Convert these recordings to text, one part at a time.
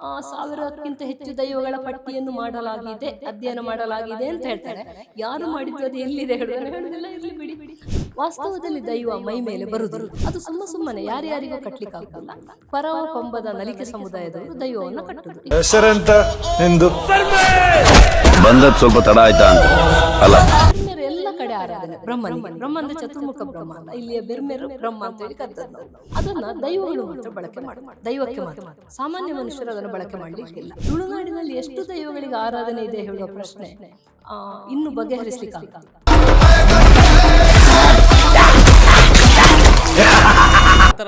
ಆ, ಸಾವಿರಕ್ಕಿಂತ ಹೆಚ್ಚು ದೈವಗಳ ಪಟ್ಟಿಯನ್ನು ಮಾಡಲಾಗಿದೆ ಅಧ್ಯಯನ ಮಾಡಲಾಗಿದೆ ಅಂತ ಹೇಳ್ತಾರೆ. ಯಾರು ಮಾಡಿದ್ದು ಅದು ಎಲ್ಲಿದೆ ಇರ್ಲಿ ಬಿಡಿ. ವಾಸ್ತವದಲ್ಲಿ ದೈವ ಮೈ ಮೇಲೆ ಅದು ಸುಮ್ಮ ಸುಮ್ಮನೆ ಯಾರ್ಯಾರಿಗೂ ಕಟ್ಲಿಕ್ಕೆ ಆಗುದಿಲ್ಲ ಪರವ ಪಂಬದ ನಲಿಕೆ ಸಮುದಾಯದವರು ದೈವವನ್ನು ಕಟ್ಟುದು ಹೆಸರೆಂತ ಎಂದು ಬಂದದ್ ಸ್ವಲ್ಪ ತಡ ಆಯ್ತಾ? ಅಂತ ಅಲ್ಲ. ಆರಾಧನೆ ಬ್ರಹ್ಮನಿಗೆ. ಬ್ರಹ್ಮ ಅಂದ್ರೆ ಚತುರ್ಮುಖ ಬ್ರಹ್ಮ ಅಲ್ಲ ಇಲ್ಲಿಯ ಬೆರ್ಮೆರು ಬ್ರಹ್ಮ ಅಂತ ಹೇಳಿ ಕರ್ತದ್ದು. ಅದನ್ನ ದೈವಗಳು ಮಾತ್ರ ಬಳಕೆ ಮಾಡಿ ದೈವಕ್ಕೆ ಮಾತ್ರ. ಸಾಮಾನ್ಯ ಮನುಷ್ಯರು ಅದನ್ನು ಬಳಕೆ ಮಾಡ್ಲಿಕ್ಕಿಲ್ಲ ತುಳುನಾಡಿನಲ್ಲಿ ಎಷ್ಟು ದೈವಗಳಿಗೆ ಆರಾಧನೆ ಇದೆ ಹೇಳುವ ಪ್ರಶ್ನೆ. ಆ, ಇನ್ನು ಬಗೆಹರಿಸಲಿಕ್ಕೆ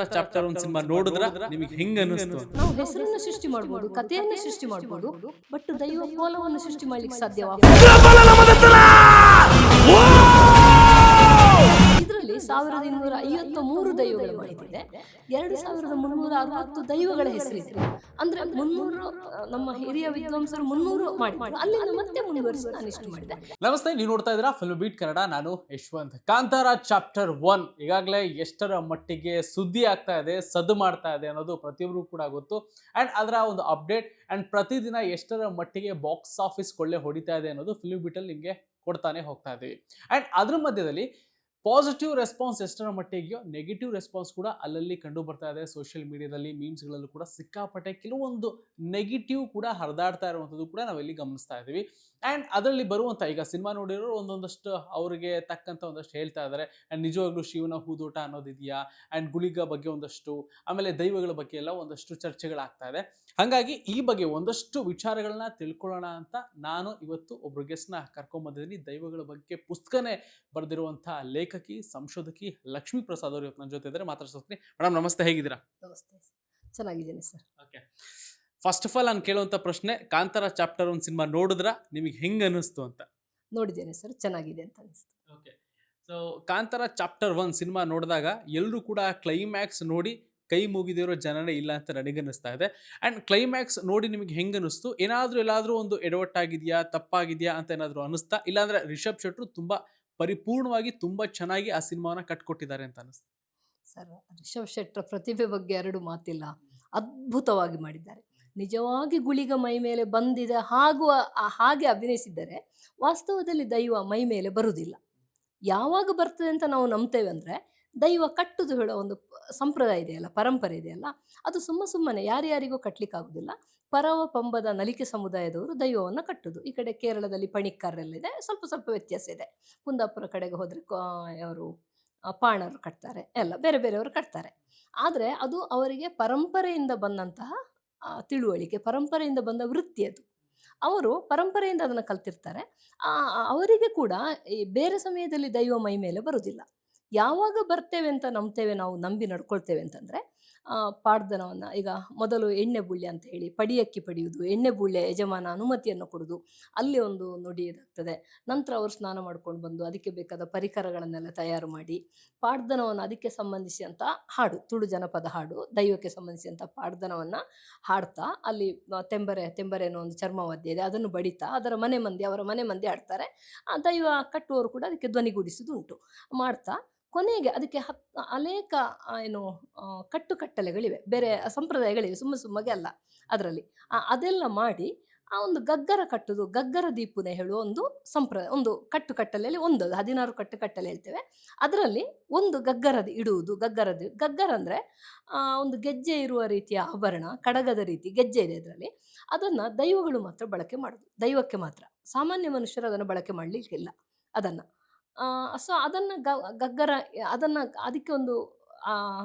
ಚಾಪ್ಟರ್ ಒಂದ್ ಸಿನಿಮಾ ನೋಡಿದ್ರ ನಿಮಗೆ ಹೆಂಗ ಅನಿಸ್ತು ನಾವು ಹೆಸರನ್ನು ಸೃಷ್ಟಿ ಮಾಡಬಹುದು ಕಥೆಯನ್ನು ಸೃಷ್ಟಿ ಮಾಡಬಹುದು ಬಟ್ ದೈವ ಕೋಲವನ್ನು ಸೃಷ್ಟಿ ಮಾಡ್ಲಿಕ್ಕೆ ಸಾಧ್ಯವಾ ಇದರಲ್ಲಿ ಸಾವಿರದ ಇನ್ನೂರ ಐವತ್ತ ಮೂರು ದೈವಗಳ ಮಾಹಿತಿ ಇದೆ ಎರಡು ಸಾವಿರದ ಮುನ್ನೂರ ಅರವತ್ತು ದೈವಗಳ ಹೆಸರಿದೆ. ಅಂದ್ರೆ ಮುನ್ನೂರು, ನಮ್ಮ ಹಿರಿಯ ವಿದ್ವಾಂಸರು ಮುನ್ನೂರು ಮಾಡಿ ಅಲ್ಲಿಂದ ಮತ್ತೆ ಮುಂದುವರಿಸಿ ನಾನು ಇಷ್ಟು ಮಾಡಿದೆ. ನಮಸ್ತೆ, ನೀವು ನೋಡ್ತಾ ಇದ್ದೀರಾ ಫಿಲ್ಮ್ ಬೀಟ್ ಕನ್ನಡ ನಾನು ಯಶವಂತ್ ಕಾಂತಾರ ಚಾಪ್ಟರ್ ಒನ್ ಈಗಾಗಲೇ ಎಷ್ಟರ ಮಟ್ಟಿಗೆ ಸುದ್ದಿ ಆಗ್ತಾ ಇದೆ, ಸದ್ದು ಮಾಡ್ತಾ ಇದೆ ಅನ್ನೋದು ಪ್ರತಿಯೊಬ್ಬರು ಕೂಡ ಗೊತ್ತು. ಅಂಡ್ ಅದರ ಒಂದು ಅಪ್ಡೇಟ್ ಅಂಡ್ ಪ್ರತಿದಿನ ಎಷ್ಟರ ಮಟ್ಟಿಗೆ ಬಾಕ್ಸ್ ಆಫೀಸ್ ಕೊಳ್ಳೆ ಹೊಡಿತಾ ಇದೆ ಅನ್ನೋದು ಫಿಲ್ಮ್ ಬೀಟಲ್ಲಿ ನಿಮಗೆ ಕೊಡ್ತಾನೆ ಹೋಗ್ತಾ ಇದ್ದೀವಿ. ಆ್ಯಂಡ್ ಅದ್ರ ಮಧ್ಯದಲ್ಲಿ ಪಾಸಿಟಿವ್ ರೆಸ್ಪಾನ್ಸ್ ಎಷ್ಟರ ಮಟ್ಟಿಗೆಯೋ ನೆಗೆಟಿವ್ ರೆಸ್ಪಾನ್ಸ್ ಕೂಡ ಅಲ್ಲಲ್ಲಿ ಕಂಡು ಬರ್ತಾ ಇದೆ. ಸೋಷಿಯಲ್ ಮೀಡಿಯಾದಲ್ಲಿ ಮೀಮ್ಸ್ಗಳಲ್ಲೂ ಕೂಡ ಸಿಕ್ಕಾಪಟ್ಟೆ ಕೆಲವೊಂದು ನೆಗೆಟಿವ್ ಕೂಡ ಹರಿದಾಡ್ತಾ ಇರುವಂಥದ್ದು ಕೂಡ ನಾವಿಲ್ಲಿ ಗಮನಿಸ್ತಾ ಇದ್ದೀವಿ. ಆ್ಯಂಡ್ ಅದರಲ್ಲಿ ಬರುವಂಥ ಈಗ ಸಿನಿಮಾ ನೋಡಿರೋರು ಒಂದೊಂದಷ್ಟು ಅವರಿಗೆ ತಕ್ಕಂಥ ಒಂದಷ್ಟು ಹೇಳ್ತಾ ಇದ್ದಾರೆ. ಆ್ಯಂಡ್ ನಿಜವಾಗ್ಲೂ ಶಿವನ ಹೂದೋಟ ಅನ್ನೋದಿದೆಯಾ? ಆ್ಯಂಡ್ ಗುಳಿಗ ಬಗ್ಗೆ ಒಂದಷ್ಟು, ಆಮೇಲೆ ದೈವಗಳ ಬಗ್ಗೆ ಎಲ್ಲ ಒಂದಷ್ಟು ಚರ್ಚೆಗಳಾಗ್ತಾ ಇದೆ. ಹಾಗಾಗಿ ಈ ಬಗ್ಗೆ ಒಂದಷ್ಟು ವಿಚಾರಗಳನ್ನ ತಿಳ್ಕೊಳ್ಳೋಣ ಅಂತ ನಾನು ಇವತ್ತು ಒಬ್ರು ಗೆಸ್ಟ್ನ ಕರ್ಕೊಂಬಂದಿದ್ದೀನಿ. ದೈವಗಳ ಬಗ್ಗೆ ಪುಸ್ತಕನೇ ಬರೆದಿರುವಂಥ ಲೇಖಕಿ ಸಂಶೋಧಕಿ ಲಕ್ಷ್ಮೀ ಪ್ರಸಾದ್ ಅವರು ಇವತ್ತು ನನ್ನ ಜೊತೆ ಇದ್ದಾರೆ. ಮಾತಾಡ್ಸೋತೀನಿ ಮೇಡಮ್ ನಮಸ್ತೆ ಹೇಗಿದ್ದೀರಾ? ನಮಸ್ತೆ. ಚೆನ್ನಾಗಿದ್ದೀನಿ sir. Okay. First of all ನಾನು ಕೇಳುವಂಥ ಪ್ರಶ್ನೆ ಕಾಂತಾರ ಚಾಪ್ಟರ್ ಒಂದು ಸಿನಿಮಾ ನೋಡಿದ್ರ? ನಿಮಗೆ ಹೆಂಗೆ ಅನ್ನಿಸ್ತು ಅಂತ? ನೋಡಿದ್ದೇನೆ ಸರ್ ಚೆನ್ನಾಗಿದೆ ಅಂತ ಅನಿಸ್ತು okay. So Kantara chapter one cinema ನೋಡಿದಾಗ ಎಲ್ಲರೂ ಕೂಡ ಕ್ಲೈಮ್ಯಾಕ್ಸ್ ನೋಡಿ ಕೈ ಮುಗಿದಿರೋ ಜನನೇ ಇಲ್ಲ ಅಂತ ನನಗನ್ನಿಸ್ತಾ ಇದೆ. ಆ್ಯಂಡ್ ಕ್ಲೈಮ್ಯಾಕ್ಸ್ ನೋಡಿ ನಿಮಗೆ ಹೆಂಗೆ ಅನ್ನಿಸ್ತು? ಏನಾದರೂ ಎಲ್ಲಾದರೂ ಒಂದು ಎಡವಟ್ಟಾಗಿದೆಯಾ ತಪ್ಪಾಗಿದೆಯಾ ಅಂತ ಏನಾದರೂ ಅನ್ನಿಸ್ತಾ? ಇಲ್ಲಾಂದರೆ ರಿಷಬ್ ಶೆಟ್ರು ತುಂಬ ಪರಿಪೂರ್ಣವಾಗಿ ತುಂಬಾ ಚೆನ್ನಾಗಿ ಆ ಸಿನಿಮಾನ ಕಟ್ಕೊಟ್ಟಿದ್ದಾರೆ ಅಂತ ಅನಿಸ್ತು ಸರ್, ರಿಷಬ್ ಶೆಟ್ಟರ ಪ್ರತಿಭೆ ಬಗ್ಗೆ ಎರಡು ಮಾತಿಲ್ಲ. ಅದ್ಭುತವಾಗಿ ಮಾಡಿದ್ದಾರೆ. ನಿಜವಾಗಿ ಗುಳಿಗ ಮೈ ಮೇಲೆ ಬಂದಿದೆ ಹಾಗೂ ಹಾಗೆ ಅಭಿನಯಿಸಿದ್ದಾರೆ ವಾಸ್ತವದಲ್ಲಿ ದೈವ ಮೈ ಮೇಲೆ ಬರುವುದಿಲ್ಲ. ಯಾವಾಗ ಬರ್ತದೆ ಅಂತ ನಾವು ನಂಬ್ತೇವೆ ಅಂದರೆ ದೈವ ಕಟ್ಟುದು ಹೇಳೋ ಒಂದು ಸಂಪ್ರದಾಯ ಇದೆಯಲ್ಲ, ಪರಂಪರೆ ಇದೆಯಲ್ಲ, ಅದು ಸುಮ್ಮ ಸುಮ್ಮನೆ ಯಾರ್ಯಾರಿಗೂ ಕಟ್ಟಲಿಕ್ಕಾಗೋದಿಲ್ಲ ಪರವ ಪಂಬದ ನಲಿಕೆ ಸಮುದಾಯದವರು ದೈವವನ್ನು ಕಟ್ಟುದು. ಈ ಕಡೆ ಕೇರಳದಲ್ಲಿ ಪಣಿಕ್ಕರೆಲ್ಲಿದೆ ಸ್ವಲ್ಪ ಸ್ವಲ್ಪ ವ್ಯತ್ಯಾಸ ಇದೆ. ಕುಂದಾಪುರ ಕಡೆಗೆ ಹೋದರೆ ಅವರು ಪಾಣರು ಕಟ್ತಾರೆ, ಎಲ್ಲ ಬೇರೆ ಬೇರೆಯವರು ಕಟ್ತಾರೆ. ಆದರೆ ಅದು ಅವರಿಗೆ ಪರಂಪರೆಯಿಂದ ಬಂದಂತಹ ತಿಳುವಳಿಕೆ, ಪರಂಪರೆಯಿಂದ ಬಂದ ವೃತ್ತಿ ಅದು. ಅವರು ಪರಂಪರೆಯಿಂದ ಅದನ್ನು ಕಲ್ತಿರ್ತಾರೆ. ಅವರಿಗೆ ಕೂಡ ಈ ಬೇರೆ ಸಮಯದಲ್ಲಿ ದೈವ ಮೈ ಮೇಲೆ ಬರುವುದಿಲ್ಲ ಯಾವಾಗ ಬರ್ತೇವೆ ಅಂತ ನಂಬ್ತೇವೆ ನಾವು ನಂಬಿ ನಡ್ಕೊಳ್ತೇವೆ ಅಂತಂದರೆ ಪಾಡ್ದನವನ್ನು, ಈಗ ಮೊದಲು ಎಣ್ಣೆ ಬುಳ್ಳೆ ಅಂತ ಹೇಳಿ ಪಡಿಯಕ್ಕಿ ಪಡೆಯುವುದು, ಎಣ್ಣೆ ಬುಳ್ಳೆ ಯಜಮಾನ ಅನುಮತಿಯನ್ನು ಕೊಡೋದು ಅಲ್ಲಿ ಒಂದು ನುಡಿ ಇದಾಗ್ತದೆ ನಂತರ ಅವರು ಸ್ನಾನ ಮಾಡ್ಕೊಂಡು ಬಂದು ಅದಕ್ಕೆ ಬೇಕಾದ ಪರಿಕರಗಳನ್ನೆಲ್ಲ ತಯಾರು ಮಾಡಿ, ಪಾಡ್ದನವನ್ನು ಅದಕ್ಕೆ ಸಂಬಂಧಿಸಿದಂಥ ಹಾಡು, ತುಳು ಜನಪದ ಹಾಡು, ದೈವಕ್ಕೆ ಸಂಬಂಧಿಸಿದಂಥ ಪಾಡ್ದನವನ್ನು ಹಾಡ್ತಾ, ಅಲ್ಲಿ ತೆಂಬರೆ ತೆಂಬರೆ ಅನ್ನೋ ಒಂದು ಚರ್ಮವಾದ್ಯ ಇದೆ, ಅದನ್ನು ಬಡಿತಾ, ಅದರ ಮನೆ ಮಂದಿ, ಅವರ ಮನೆ ಮಂದಿ ಆಡ್ತಾರೆ ಆ, ದೈವ ಕಟ್ಟುವವರು ಕೂಡ ಅದಕ್ಕೆ ಧ್ವನಿಗೂಡಿಸುವುದು ಉಂಟು. ಮಾಡ್ತಾ ಕೊನೆಗೆ ಅದಕ್ಕೆ ಹತ್, ಅನೇಕ ಏನು ಕಟ್ಟುಕಟ್ಟಲೆಗಳಿವೆ. ಬೇರೆ ಸಂಪ್ರದಾಯಗಳಿವೆ, ಸುಮ್ಮ ಸುಮ್ಮಗೆ ಅಲ್ಲ ಅದರಲ್ಲಿ. ಅದೆಲ್ಲ ಮಾಡಿ, ಆ ಒಂದು ಗಗ್ಗರ ಕಟ್ಟುದು, ಗಗ್ಗರ ದೀಪುನೆ ಹೇಳುವ ಒಂದು ಸಂಪ್ರದಾಯ, ಒಂದು ಕಟ್ಟು ಕಟ್ಟಲೆಯಲ್ಲಿ ಒಂದು ಹದಿನಾರು ಕಟ್ಟುಕಟ್ಟಲೆ ಹೇಳ್ತೇವೆ. ಅದರಲ್ಲಿ ಒಂದು ಗಗ್ಗರದ ಇಡುವುದು, ಗಗ್ಗರದ, ಗಗ್ಗರ ಅಂದರೆ ಒಂದು ಗೆಜ್ಜೆ ಇರುವ ರೀತಿಯ ಆಭರಣ, ಕಡಗದ ರೀತಿ ಗೆಜ್ಜೆ ಇದೆ ಅದರಲ್ಲಿ. ಅದನ್ನು ದೈವಗಳು ಮಾತ್ರ ಬಳಕೆ ಮಾಡೋದು, ದೈವಕ್ಕೆ ಮಾತ್ರ. ಸಾಮಾನ್ಯ ಮನುಷ್ಯರು ಅದನ್ನು ಬಳಕೆ ಮಾಡಲಿಕ್ಕಿಲ್ಲ, ಅದನ್ನು. ಸೊ ಅದನ್ನು ಗಗ್ಗರ, ಅದನ್ನು ಅದಕ್ಕೆ ಒಂದು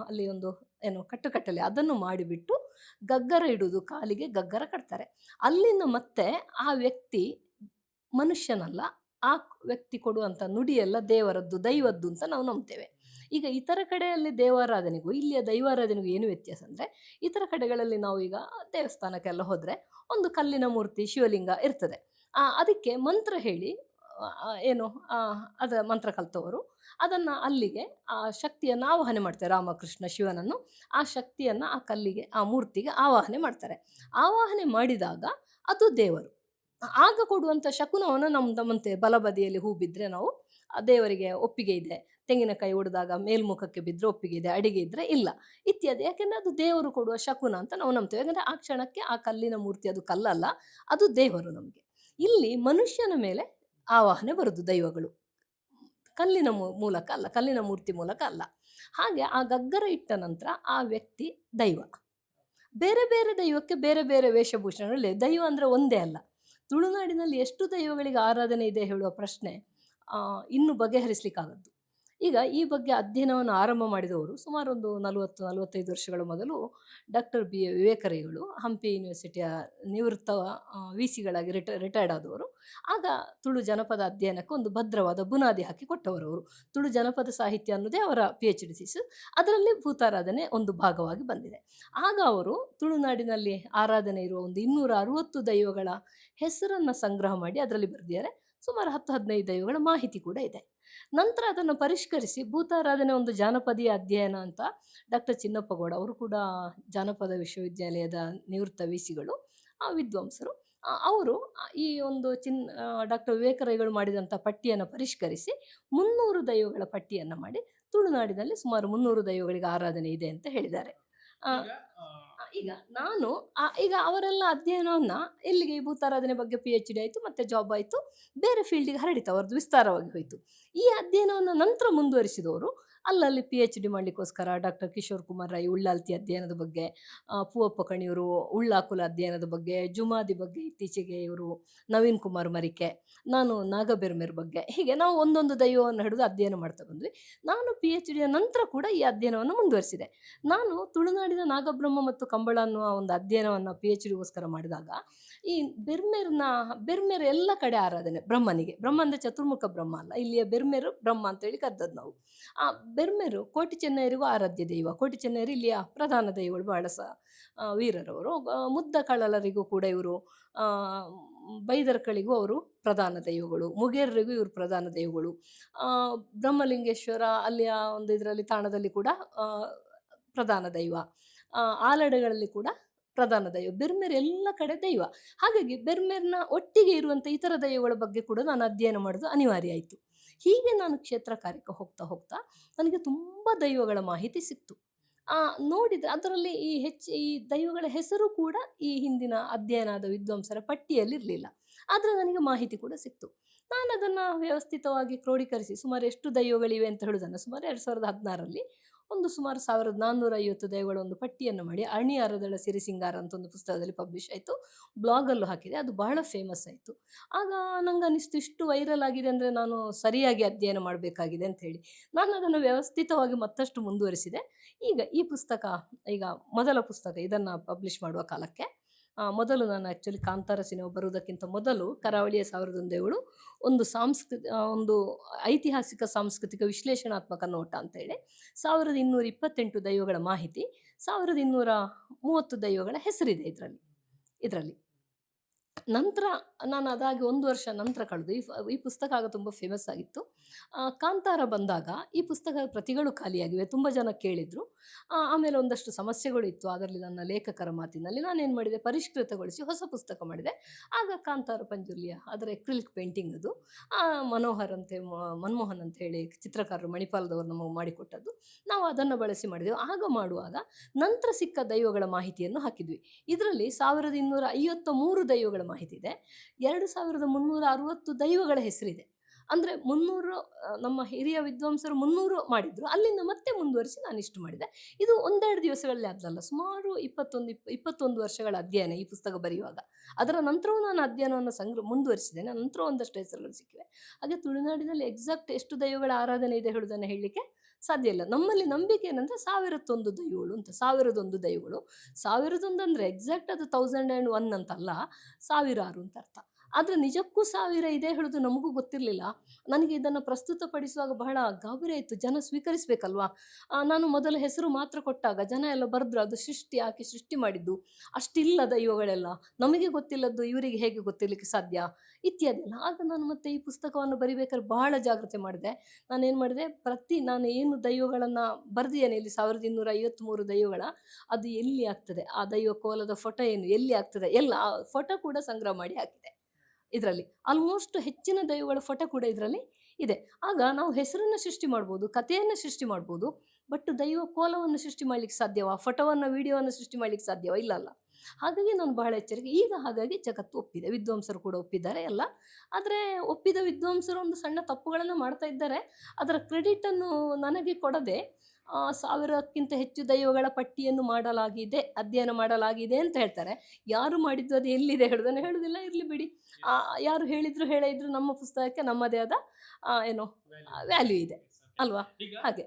ಅಲ್ಲಿ ಒಂದು ಏನು ಕಟ್ಟುಕಟ್ಟಲೆ ಅದನ್ನು ಮಾಡಿಬಿಟ್ಟು ಗಗ್ಗರ ಇಡುವುದು ಕಾಲಿಗೆ ಗಗ್ಗರ ಕಟ್ತಾರೆ. ಅಲ್ಲಿಂದ ಮತ್ತೆ ಆ ವ್ಯಕ್ತಿ ಮನುಷ್ಯನಲ್ಲ, ಆ ವ್ಯಕ್ತಿ ಕೊಡುವಂಥ ನುಡಿಯೆಲ್ಲ ದೇವರದ್ದು, ದೈವದ್ದು ಅಂತ ನಾವು ನಂಬ್ತೇವೆ. ಈಗ ಇತರ ಕಡೆಯಲ್ಲಿ ದೇವಾರಾಧನೆಗೂ, ಇಲ್ಲಿಯ ದೈವಾರಾಧನೆಗೂ ಏನು ವ್ಯತ್ಯಾಸ ಅಂದರೆ, ಇತರ ಕಡೆಗಳಲ್ಲಿ ನಾವು ಈಗ ದೇವಸ್ಥಾನಕ್ಕೆಲ್ಲ ಹೋದರೆ ಒಂದು ಕಲ್ಲಿನ ಮೂರ್ತಿ, ಶಿವಲಿಂಗ ಇರ್ತದೆ. ಅದಕ್ಕೆ ಮಂತ್ರ ಹೇಳಿ ಏನು ಅದ ಅದರ ಮಂತ್ರ ಕಲ್ತವರು. ಅದನ್ನು ಅಲ್ಲಿಗೆ ಆ ಶಕ್ತಿಯನ್ನು ಆವಾಹನೆ ಮಾಡ್ತಾರೆ ರಾಮಕೃಷ್ಣ ಶಿವನನ್ನು. ಆ ಶಕ್ತಿಯನ್ನು ಆ ಕಲ್ಲಿಗೆ, ಆ ಮೂರ್ತಿಗೆ ಆವಾಹನೆ ಮಾಡ್ತಾರೆ. ಆವಾಹನೆ ಮಾಡಿದಾಗ ಅದು ದೇವರು. ಆಗ ಕೊಡುವಂಥ ಶಕುನವನ್ನು ನಮ್ಮ ನಮ್ಮಂತೆ ಬಲಬದಿಯಲ್ಲಿ ಹೂ ಬಿದ್ದರೆ ನಾವು ದೇವರಿಗೆ ಒಪ್ಪಿಗೆ ಇದೆ. ತೆಂಗಿನಕಾಯಿ ಒಡೆದಾಗ ಮೇಲ್ಮುಖಕ್ಕೆ ಬಿದ್ದರೆ ಒಪ್ಪಿಗೆ ಇದೆ, ಅಡಿಗೆ ಇದ್ದರೆ ಇಲ್ಲ ಇತ್ಯಾದಿ. ಯಾಕೆಂದರೆ ಅದು ದೇವರು ಕೊಡುವ ಶಕುನ ಅಂತ ನಾವು ನಂಬ್ತೇವೆ. ಯಾಕಂದರೆ ಆ ಕ್ಷಣಕ್ಕೆ ಆ ಕಲ್ಲಿನ ಮೂರ್ತಿ ಅದು ಕಲ್ಲಲ್ಲ, ಅದು ದೇವರು ನಮಗೆ. ಇಲ್ಲಿ ಮನುಷ್ಯನ ಮೇಲೆ ಆವಾಹನೆ ಬರುದು ದೈವಗಳು. ಕಲ್ಲಿನ ಮೂಲಕ ಅಲ್ಲ, ಕಲ್ಲಿನ ಮೂರ್ತಿ ಮೂಲಕ ಅಲ್ಲ. ಹಾಗೆ ಆ ಗಗ್ಗರ ಇಟ್ಟ ನಂತರ ಆ ವ್ಯಕ್ತಿ ದೈವ. ಬೇರೆ ಬೇರೆ ದೈವಕ್ಕೆ ಬೇರೆ ಬೇರೆ ವೇಷಭೂಷಣಗಳಲ್ಲಿ ದೈವ ಅಂದರೆ ಒಂದೇ ಅಲ್ಲ. ತುಳುನಾಡಿನಲ್ಲಿ ಎಷ್ಟು ದೈವಗಳಿಗೆ ಆರಾಧನೆ ಇದೆ ಹೇಳುವ ಪ್ರಶ್ನೆ ಇನ್ನೂ ಬಗೆಹರಿಸಲಿಕ್ಕಾಗದ್ದು. ಈಗ ಈ ಬಗ್ಗೆ ಅಧ್ಯಯನವನ್ನು ಆರಂಭ ಮಾಡಿದವರು ಸುಮಾರು ಒಂದು ನಲವತ್ತು, ನಲವತ್ತೈದು ವರ್ಷಗಳ ಮೊದಲು ಡಾಕ್ಟರ್ ಬಿ ವಿವೇಕರೈಗಳು ಹಂಪಿ ಯೂನಿವರ್ಸಿಟಿಯ ನಿವೃತ್ತ ವಿ ಸಿಗಳಾಗಿ ರಿಟ, ರಿಟೈರ್ಡ್ ಆದವರು. ಆಗ ತುಳು ಜನಪದ ಅಧ್ಯಯನಕ್ಕೆ ಒಂದು ಭದ್ರವಾದ ಬುನಾದಿ ಹಾಕಿ ಕೊಟ್ಟವರು ಅವರು. ತುಳು ಜನಪದ ಸಾಹಿತ್ಯ ಅನ್ನೋದೇ ಅವರ ಪಿ ಎಚ್ ಡಿ ಸಿಸ್ ಅದರಲ್ಲಿ ಭೂತಾರಾಧನೆ ಒಂದು ಭಾಗವಾಗಿ ಬಂದಿದೆ. ಆಗ ಅವರು ತುಳುನಾಡಿನಲ್ಲಿ ಆರಾಧನೆ ಇರುವ ಒಂದು ಇನ್ನೂರ ಅರುವತ್ತು ದೈವಗಳ ಹೆಸರನ್ನು ಸಂಗ್ರಹ ಮಾಡಿ ಅದರಲ್ಲಿ ಬರೆದಿದ್ದಾರೆ. ಸುಮಾರು ಹತ್ತು ಹದಿನೈದು ದೈವಗಳ ಮಾಹಿತಿ ಕೂಡ ಇದೆ. ನಂತರ ಅದನ್ನು ಪರಿಷ್ಕರಿಸಿ ಭೂತಾರಾಧನೆ ಒಂದು ಜಾನಪದೀಯ ಅಧ್ಯಯನ ಅಂತ ಡಾಕ್ಟರ್ ಚಿನ್ನಪ್ಪಗೌಡ ಅವರು ಕೂಡ ಜಾನಪದ ವಿಶ್ವವಿದ್ಯಾಲಯದ ನಿವೃತ್ತ ವಿಸಿಗಳು ಆ ವಿದ್ವಾಂಸರು ಅವರು ಈ ಒಂದು ಚಿನ್ ಡಾಕ್ಟರ್ ವಿವೇಕರೈಗಳು ಮಾಡಿದಂಥ ಪಟ್ಟಿಯನ್ನು ಪರಿಷ್ಕರಿಸಿ ಮುನ್ನೂರು ದೈವಗಳ ಪಟ್ಟಿಯನ್ನು ಮಾಡಿ ತುಳುನಾಡಿನಲ್ಲಿ ಸುಮಾರು ಮುನ್ನೂರು ದೈವಗಳಿಗೆ ಆರಾಧನೆ ಇದೆ ಅಂತ ಹೇಳಿದ್ದಾರೆ. ಈಗ ನಾನು ಈಗ ಅವರೆಲ್ಲ ಅಧ್ಯಯನವನ್ನ ಎಲ್ಲಿಗೆ ಭೂತಾರಾಧನೆ ಬಗ್ಗೆ ಪಿ ಎಚ್ ಡಿ ಆಯಿತು, ಮತ್ತೆ ಜಾಬ್ ಆಯಿತು, ಬೇರೆ ಫೀಲ್ಡಿಗೆ ಹರಡಿತು, ಅವ್ರದ್ದು ವಿಸ್ತಾರವಾಗಿ ಹೋಯಿತು. ಈ ಅಧ್ಯಯನವನ್ನು ನಂತರ ಮುಂದುವರಿಸಿದವರು ಅಲ್ಲಲ್ಲಿ ಪಿ ಎಚ್ ಡಿ ಮಾಡಲಿಕ್ಕೋಸ್ಕರ ಡಾಕ್ಟರ್ ಕಿಶೋರ್ ಕುಮಾರ್ ರೈ ಉಳ್ಳಾಲ್ತಿ ಅಧ್ಯಯನದ ಬಗ್ಗೆ ಪೂವಪ್ಪ ಕಣಿಯವರು ಉಳ್ಳಾಕುಲ ಅಧ್ಯಯನದ ಬಗ್ಗೆ, ಜುಮಾದಿ ಬಗ್ಗೆ ಇತ್ತೀಚೆಗೆ ಇವರು ನವೀನ್ ಕುಮಾರ್ ಮರಿಕೆ, ನಾನು ನಾಗಬೆರ್ಮೆರ್ ಬಗ್ಗೆ, ಹೀಗೆ ನಾವು ಒಂದೊಂದು ದೈವವನ್ನು ಹಿಡಿದು ಅಧ್ಯಯನ ಮಾಡ್ತಾ ಬಂದ್ವಿ. ನಾನು ಪಿ ಎಚ್ ಡಿಯ ನಂತರ ಕೂಡ ಈ ಅಧ್ಯಯನವನ್ನು ಮುಂದುವರಿಸಿದೆ. ನಾನು ತುಳುನಾಡಿನ ನಾಗಬ್ರಹ್ಮ ಮತ್ತು ಕಂಬಳ ಅನ್ನುವ ಒಂದು ಅಧ್ಯಯನವನ್ನು ಪಿ ಎಚ್ ಡಿಗೋಸ್ಕರ ಮಾಡಿದಾಗ ಈ ಬೆರ್ಮೆರ್ನ, ಬೆರ್ಮೆರ್ ಎಲ್ಲ ಕಡೆ ಆರಾಧನೆ, ಬ್ರಹ್ಮನಿಗೆ. ಬ್ರಹ್ಮ ಅಂದರೆ ಚತುರ್ಮುಖ ಬ್ರಹ್ಮ ಅಲ್ಲ. ಇಲ್ಲಿಯ ಬೆರ್ಮೇರು ಬ್ರಹ್ಮ ಅಂತೇಳಿ ಕದ್ದದ್ದು ನಾವು. ಆ ಬೆರ್ಮೇರು ಕೋಟಿ ಚೆನ್ನೈರಿಗೂ ಆರಾಧ್ಯ ದೈವ. ಕೋಟಿ ಚೆನ್ನೈರು ಇಲ್ಲಿಯ ಪ್ರಧಾನ ದೈವಗಳು ಬಹಳ ಸ ವೀರರವರು. ಮುದ್ದ ಕಳಲರಿಗೂ ಕೂಡ ಇವರು ಬೈದರ್ಕಳಿಗೂ ಅವರು ಪ್ರಧಾನ ದೈವಗಳು. ಮುಗೇರರಿಗೂ ಇವರು ಪ್ರಧಾನ ದೈವಗಳು. ಬ್ರಹ್ಮಲಿಂಗೇಶ್ವರ ಅಲ್ಲಿಯ ಒಂದು ಇದರಲ್ಲಿ ತಾಣದಲ್ಲಿ ಕೂಡ ಪ್ರಧಾನ ದೈವ. ಆಲಡೆಗಳಲ್ಲಿ ಕೂಡ ಪ್ರಧಾನ ದೈವ. ಬೆರ್ಮೇರ್ ಎಲ್ಲ ಕಡೆ ದೈವ. ಹಾಗಾಗಿ ಬೆರ್ಮೇರ್ನ ಒಟ್ಟಿಗೆ ಇರುವಂಥ ಇತರ ದೈವಗಳ ಬಗ್ಗೆ ಕೂಡ ನಾನು ಅಧ್ಯಯನ ಮಾಡೋದು ಅನಿವಾರ್ಯ ಆಯಿತು. ಹೀಗೆ ನಾನು ಕ್ಷೇತ್ರ ಕಾರ್ಯಕ್ಕೆ ಹೋಗ್ತಾ ಹೋಗ್ತಾ ನನಗೆ ತುಂಬ ದೈವಗಳ ಮಾಹಿತಿ ಸಿಕ್ತು. ಆ, ನೋಡಿದ್ರೆ ಅದರಲ್ಲಿ ಈ ಹೆಚ್ಚು ಈ ದೈವಗಳ ಹೆಸರು ಕೂಡ ಈ ಹಿಂದಿನ ಅಧ್ಯಯನದ ವಿದ್ವಾಂಸರ ಪಟ್ಟಿಯಲ್ಲಿರಲಿಲ್ಲ ಆದರೆ ನನಗೆ ಮಾಹಿತಿ ಕೂಡ ಸಿಕ್ತು. ನಾನು ಅದನ್ನು ವ್ಯವಸ್ಥಿತವಾಗಿ ಕ್ರೋಢೀಕರಿಸಿ ಸುಮಾರು ಎಷ್ಟು ದೈವಗಳಿವೆ ಅಂತ ಹೇಳೋದನ್ನು ಸುಮಾರು ಎರಡು ಸಾವಿರದ ಹದಿನಾರರಲ್ಲಿ ಒಂದು ಸುಮಾರು ಸಾವಿರದ ನಾನ್ನೂರ ಐವತ್ತು ದೈವಗಳ ಒಂದು ಪಟ್ಟಿಯನ್ನು ಮಾಡಿ ಅರಣಿಯಾರದಳ ಸಿರಿ ಸಿಂಗಾರ ಅಂತ ಒಂದು ಪುಸ್ತಕದಲ್ಲಿ ಪಬ್ಲಿಷ್ ಆಯಿತು. ಬ್ಲಾಗಲ್ಲೂ ಹಾಕಿದೆ. ಅದು ಬಹಳ ಫೇಮಸ್ ಆಯಿತು. ಆಗ ನಂಗೆ ಅನಿಸ್ತು, ಇಷ್ಟು ವೈರಲ್ ಆಗಿದೆ ಅಂದರೆ ನಾನು ಸರಿಯಾಗಿ ಅಧ್ಯಯನ ಮಾಡಬೇಕಾಗಿದೆ ಅಂತ ಹೇಳಿ. ನಾನು ಅದನ್ನು ವ್ಯವಸ್ಥಿತವಾಗಿ ಮತ್ತಷ್ಟು ಮುಂದುವರಿಸಿದೆ. ಈಗ ಈ ಪುಸ್ತಕ, ಈಗ ಮೊದಲ ಪುಸ್ತಕ ಇದನ್ನು ಪಬ್ಲಿಷ್ ಮಾಡುವ ಕಾಲಕ್ಕೆ ಮೊದಲು ನಾನು ಆ್ಯಕ್ಚುಲಿ ಕಾಂತಾರ ಸಿನಿಮಾ ಬರುವುದಕ್ಕಿಂತ ಮೊದಲು ಕರಾವಳಿಯ ಸಾವಿರದ ಒಂದೇಳು ಒಂದು ಸಾಂಸ್ಕೃತಿ ಒಂದು ಐತಿಹಾಸಿಕ ಸಾಂಸ್ಕೃತಿಕ ವಿಶ್ಲೇಷಣಾತ್ಮಕ ನೋಟ ಅಂತೇಳಿ ಸಾವಿರದ ಇನ್ನೂರ ಇಪ್ಪತ್ತೆಂಟು ದೈವಗಳ ಮಾಹಿತಿ, ಸಾವಿರದ ಇನ್ನೂರ ಮೂವತ್ತು ದೈವಗಳ ಹೆಸರಿದೆ ಇದರಲ್ಲಿ ಇದರಲ್ಲಿ. ನಂತರ ನಾನು ಅದಾಗಿ ಒಂದು ವರ್ಷ ನಂತರ ಕಳೆದು, ಈ ಈ ಪುಸ್ತಕ ಆಗ ತುಂಬ ಫೇಮಸ್ ಆಗಿತ್ತು. ಕಾಂತಾರ ಬಂದಾಗ ಈ ಪುಸ್ತಕದ ಪ್ರತಿಗಳು ಖಾಲಿಯಾಗಿವೆ ತುಂಬ ಜನ ಕೇಳಿದರು. ಆಮೇಲೆ ಒಂದಷ್ಟು ಸಮಸ್ಯೆಗಳು ಇತ್ತು, ಅದರಲ್ಲಿ ನನ್ನ ಲೇಖಕರ ಮಾತಿನಲ್ಲಿ ನಾನೇನು ಮಾಡಿದೆ, ಪರಿಷ್ಕೃತಗೊಳಿಸಿ ಹೊಸ ಪುಸ್ತಕ ಮಾಡಿದೆ. ಆಗ ಕಾಂತಾರ ಪಂಜುರ್ಲಿಯ ಅದರ ಎಕ್ರಿಲಿಕ್ ಪೇಂಟಿಂಗ್ ಅದು ಮನೋಹರ್ ಅಂತೆ ಮನಮೋಹನ್ ಅಂತ ಹೇಳಿ ಚಿತ್ರಕಾರರು ಮಣಿಪಾಲದವರು ನಮಗೆ ಮಾಡಿಕೊಟ್ಟದ್ದು. ನಾವು ಅದನ್ನು ಬಳಸಿ ಮಾಡಿದೆವು. ಆಗ ಮಾಡುವಾಗ ನಂತರ ಸಿಕ್ಕ ದೈವಗಳ ಮಾಹಿತಿಯನ್ನು ಹಾಕಿದ್ವಿ. ಇದರಲ್ಲಿ ಸಾವಿರದ ಇನ್ನೂರ ಐವತ್ತ ಮೂರು ದೈವಗಳ ಮಾಹಿತಿ ಇದೆ. ಎರಡು ಸಾವಿರದ ಮುನ್ನೂರ ಅರವತ್ತು ದೈವಗಳ ಹೆಸರಿದೆ. ಅಂದರೆ ಮುನ್ನೂರು ನಮ್ಮ ಹಿರಿಯ ವಿದ್ವಾಂಸರು ಮುನ್ನೂರು ಮಾಡಿದ್ರು. ಅಲ್ಲಿಂದ ಮತ್ತೆ ಮುಂದುವರಿಸಿ ನಾನು ಇಷ್ಟು ಮಾಡಿದೆ. ಇದು ಒಂದೆರಡು ದಿವಸಗಳಲ್ಲಿ ಆದಲ್ಲ ಸುಮಾರು ಇಪ್ಪತ್ತೊಂದು, ಇಪ್ಪ, ಇಪ್ಪತ್ತೊಂದು ವರ್ಷಗಳ ಅಧ್ಯಯನ ಈ ಪುಸ್ತಕ ಬರೆಯುವಾಗ. ಅದರ ನಂತರವೂ ನಾನು ಅಧ್ಯಯನವನ್ನು ಸಂಗ್ರಹ ಮುಂದುವರಿಸಿದ್ದೇನೆ ನಂತರ ಒಂದಷ್ಟು ಹೆಸರುಗಳು ಸಿಕ್ಕಿವೆ. ಹಾಗೆ ತುಳುನಾಡಿನಲ್ಲಿ ಎಕ್ಸಾಕ್ಟ್ ಎಷ್ಟು ದೈವಗಳ ಆರಾಧನೆ ಇದೆ ಹೇಳುವುದನ್ನು ಹೇಳಲಿಕ್ಕೆ ಸಾಧ್ಯ ಇಲ್ಲ. ನಮ್ಮಲ್ಲಿ ನಂಬಿಕೆ ಏನಂದರೆ ಸಾವಿರತ್ತೊಂದು ದೈವಗಳು ಅಂತ, ಸಾವಿರದೊಂದು ದೈವಗಳು. ಸಾವಿರದೊಂದು ಅಂದರೆ ಎಕ್ಸಾಕ್ಟ್ ಅದು ತೌಸಂಡ್ ಆ್ಯಂಡ್ ಒನ್ ಅಂತಲ್ಲ, ಸಾವಿರಾರು ಅಂತ ಅರ್ಥ. ಆದರೆ ನಿಜಕ್ಕೂ ಸಾವಿರ ಇದೆ ಹೇಳೋದು ನಮಗೂ ಗೊತ್ತಿರಲಿಲ್ಲ. ನನಗೆ ಇದನ್ನು ಪ್ರಸ್ತುತಪಡಿಸುವಾಗ ಬಹಳ ಗಾಬರಿ ಆಯಿತು. ಜನ ಸ್ವೀಕರಿಸಬೇಕಲ್ವಾ? ನಾನು ಮೊದಲ ಹೆಸರು ಮಾತ್ರ ಕೊಟ್ಟಾಗ ಜನ ಎಲ್ಲ ಬರೆದ್ರು, ಅದು ಸೃಷ್ಟಿ ಆಕೆ ಸೃಷ್ಟಿ ಮಾಡಿದ್ದು. ಅಷ್ಟಿಲ್ಲ ದೈವಗಳೆಲ್ಲ ನಮಗೆ ಗೊತ್ತಿಲ್ಲದ್ದು ಇವರಿಗೆ ಹೇಗೆ ಗೊತ್ತಿರಲಿಕ್ಕೆ ಸಾಧ್ಯ? ಇತ್ಯಾದಿ ಎಲ್ಲ ಆಗ ನಾನು ಮತ್ತೆ ಈ ಪುಸ್ತಕವನ್ನು ಬರಿಬೇಕಾದ್ರೆ ಬಹಳ ಜಾಗ್ರತೆ ಮಾಡಿದೆ. ನಾನೇನು ಮಾಡಿದೆ? ಪ್ರತಿ ನಾನು ಏನು ದೈವಗಳನ್ನು ಬರೆದಿದ್ದೇನೆ ಇಲ್ಲಿ ಸಾವಿರದ ಇನ್ನೂರ ಐವತ್ತ್ಮೂರು ದೈವಗಳ, ಅದು ಎಲ್ಲಿ ಆಗ್ತದೆ? ಆ ದೈವ ಕೋಲದ ಫೋಟೋ ಏನು? ಎಲ್ಲಿ ಆಗ್ತದೆ? ಎಲ್ಲ ಫೋಟೋ ಕೂಡ ಸಂಗ್ರಹ ಮಾಡಿ ಹಾಕಿದೆ. ಇದರಲ್ಲಿ. ಆಲ್ಮೋಸ್ಟ್ ಹೆಚ್ಚಿನ ದೈವಗಳ ಫೋಟೋ ಕೂಡ ಇದರಲ್ಲಿ ಇದೆ. ಆಗ ನಾವು ಹೆಸರನ್ನು ಸೃಷ್ಟಿ ಮಾಡ್ಬೋದು, ಕಥೆಯನ್ನು ಸೃಷ್ಟಿ ಮಾಡ್ಬೋದು, ಬಟ್ ದೈವ ಕೋಲವನ್ನು ಸೃಷ್ಟಿ ಮಾಡ್ಲಿಕ್ಕೆ ಸಾಧ್ಯವ? ಫೋಟೋವನ್ನು, ವಿಡಿಯೋವನ್ನು ಸೃಷ್ಟಿ ಮಾಡ್ಲಿಕ್ಕೆ ಸಾಧ್ಯವ? ಇಲ್ಲ ಅಲ್ಲ. ಹಾಗಾಗಿ ನಾನು ಬಹಳ ಎಚ್ಚರಿಕೆ. ಈಗ ಹಾಗಾಗಿ ಜಗತ್ತು ಒಪ್ಪಿದೆ. ವಿದ್ವಾಂಸರು ಕೂಡ ಒಪ್ಪಿದ್ದಾರೆ ಎಲ್ಲ ಆದರೆ ಒಪ್ಪಿದ ವಿದ್ವಾಂಸರು ಒಂದು ಸಣ್ಣ ತಪ್ಪುಗಳನ್ನು ಮಾಡ್ತಾ ಇದ್ದಾರೆ. ಅದರ ಕ್ರೆಡಿಟನ್ನು ನನಗೆ ಕೊಡದೆ ಸಾವಿರಕ್ಕಿಂತ ಹೆಚ್ಚು ದೈವಗಳ ಪಟ್ಟಿಯನ್ನು ಮಾಡಲಾಗಿದೆ ಅಧ್ಯಯನ ಮಾಡಲಾಗಿದೆ ಅಂತ ಹೇಳ್ತಾರೆ. ಯಾರು ಮಾಡಿದ್ದು ಅದು ಎಲ್ಲಿದೆ ಹೇಳೋದನ್ನು ಹೇಳೋದಿಲ್ಲ ಇರಲಿ ಬಿಡಿ. ಆ, ಯಾರು ಹೇಳಿದ್ರು ಹೇಳಿದ್ರು ನಮ್ಮ ಪುಸ್ತಕಕ್ಕೆ ನಮ್ಮದೇ ಆದ ಏನು ವ್ಯಾಲ್ಯೂ ಇದೆ. ಅಲ್ವಾ? ಹಾಗೆ.